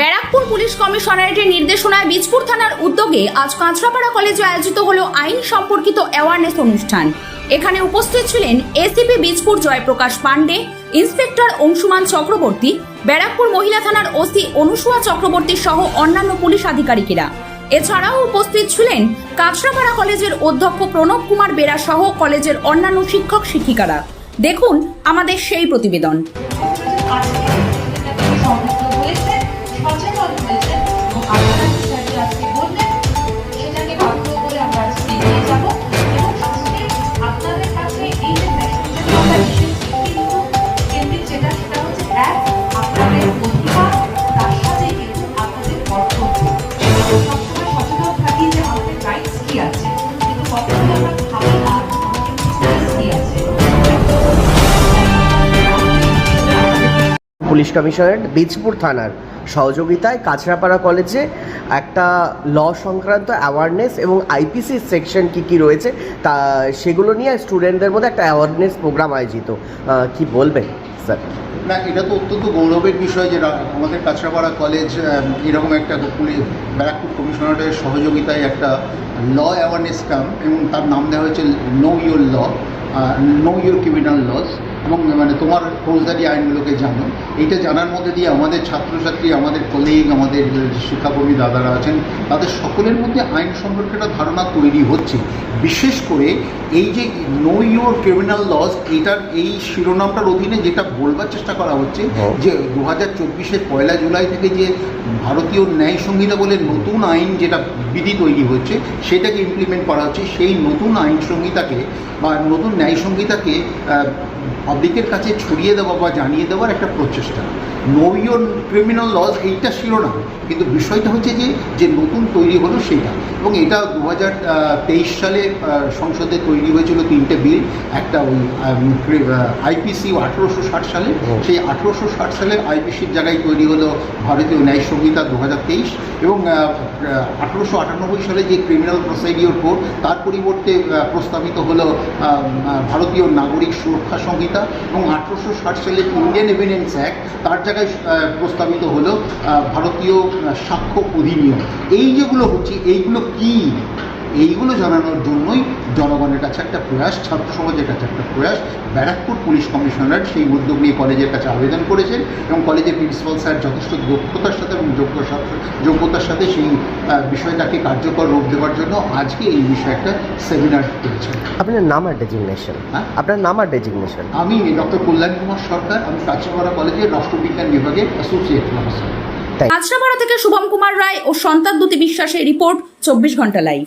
Barrackpore police কমিশনারেটের নির্দেশনায় বীজপুর থানার উদ্যোগে আজ কাঁচরাপাড়া কলেজে আয়োজিত হলো আইন সম্পর্কিত অ্যাওয়ারনেস অনুষ্ঠান। এখানে উপস্থিত ছিলেন এসিপি বীজপুর জয়প্রকাশ পাণ্ডে, ইন্সপেক্টর অংশুমান চক্রবর্তী, ব্যারাকপুর মহিলা থানার ওসি অনুসুয়া চক্রবর্তী সহ অন্যান্য পুলিশ আধিকারিকেরা। এছাড়াও উপস্থিত ছিলেন কাঁচরাপাড়া কলেজের অধ্যক্ষ প্রণব কুমার বেরা সহ কলেজের অন্যান্য শিক্ষক শিক্ষিকারা দেখুন আমাদের সেই প্রতিবেদন। পুলিশ কমিশনারেট বীজপুর থানার সহযোগিতায় কাছড়াপাড়া কলেজে একটা ল সংক্রান্ত অ্যাওয়ারনেস এবং আইপিসি সেকশন কি কি রয়েছে তা সেগুলো নিয়ে স্টুডেন্টদের মধ্যে একটা অ্যাওয়ারনেস প্রোগ্রাম আয়োজিত। কি বলবেন, স্যার? না, এটা তো অত্যন্ত গৌরবের বিষয় যে আমাদের কাছড়াপাড়া কলেজ এরকম একটা পুলিশ, ব্যারাকপুর কমিশনারের সহযোগিতায় একটা ল অ্যাওয়ারনেস ক্যাম্প এবং তার নাম দেওয়া হয়েছে know your law know your criminal laws এবং মানে তোমার ফৌজদারি আইনগুলোকে জানো। এইটা জানার মধ্যে দিয়ে আমাদের ছাত্রছাত্রী আমাদের কলিগ আমাদের শিক্ষাকর্মী দাদারা আছেন তাদের সকলের মধ্যে আইন সম্পর্কে একটা ধারণা তৈরি হচ্ছে। বিশেষ করে এই যে নো ইউর ক্রিমিনাল লস এইটার এই শিরোনামটার অধীনে যেটা বলবার চেষ্টা করা হচ্ছে। যে দু হাজার চব্বিশের পয়লা জুলাই থেকে যে ভারতীয় ন্যায় সংহিতা বলে নতুন আইন যেটা বিধি তৈরি হচ্ছে সেটাকে ইমপ্লিমেন্ট করা হচ্ছে। সেই নতুন আইন সংহিতাকে বা নতুন ন্যায় সংহিতাকে পাবলিকের কাছে ছড়িয়ে দেওয়া বা জানিয়ে দেওয়ার একটা প্রচেষ্টা। নো ক্রিমিনাল লস এইটা ছিল না। কিন্তু বিষয়টা হচ্ছে যে যে নতুন তৈরি হলো সেটা এবং এটা দু হাজার তেইশ সালে সংসদে তৈরি হয়েছিল তিনটে বিল। একটা ওই আইপিসি আঠেরোশো ষাট সালে। সেই আঠেরোশো ষাট সালের আইপিসির জায়গায় তৈরি হলো ভারতীয় ন্যায় সংহিতা দু হাজার তেইশ। এবং আঠেরোশো আটানব্বই সালে যে ক্রিমিনাল প্রসিডিওর কোড তার পরিবর্তে প্রস্তাবিত হলো ভারতীয় নাগরিক সুরক্ষা সংহিতা। এবং আঠেরোশো ষাট সালে ইন্ডিয়ান এভিডেন্স অ্যাক্ট তার জায়গায় প্রস্তাবিত হলো ভারতীয় সাক্ষ্য অধিনিয়ম। এই যেগুলো হচ্ছে, এইগুলো কী? এইগুলো জানানোর জন্যই জনগণের কাছে একটা প্রয়াস ছাত্র সমাজের কাছে একটা প্রয়াস। ব্যারাকপুর পুলিশ কমিশনার সেই উদ্যোগ নিয়ে কলেজের কাছে আবেদন করেছেন এবং কলেজের প্রিন্সিপাল স্যার যথেষ্ট দক্ষতার সাথে এবং যোগ্যতার সাথে সেই বিষয়টাকে কার্যকর রূপ দেওয়ার জন্য আজকে এই বিষয়ে একটা সেমিনার করেছেন। আপনার নাম আর ডেজিগনেশন হ্যাঁ? আপনার নাম আর ডেজিগনেশন আমি ডক্টর কল্যাণ কুমার সরকার আমি কাছড়াপাড়া কলেজের রাষ্ট্রবিজ্ঞান বিভাগের অ্যাসোসিয়েট প্রফেসর কাঁচরাপাড়া থেকে শুভম কুমার রায় ও সন্তানদুতি বিশ্বাসের রিপোর্ট চব্বিশ ঘণ্টা লাইভ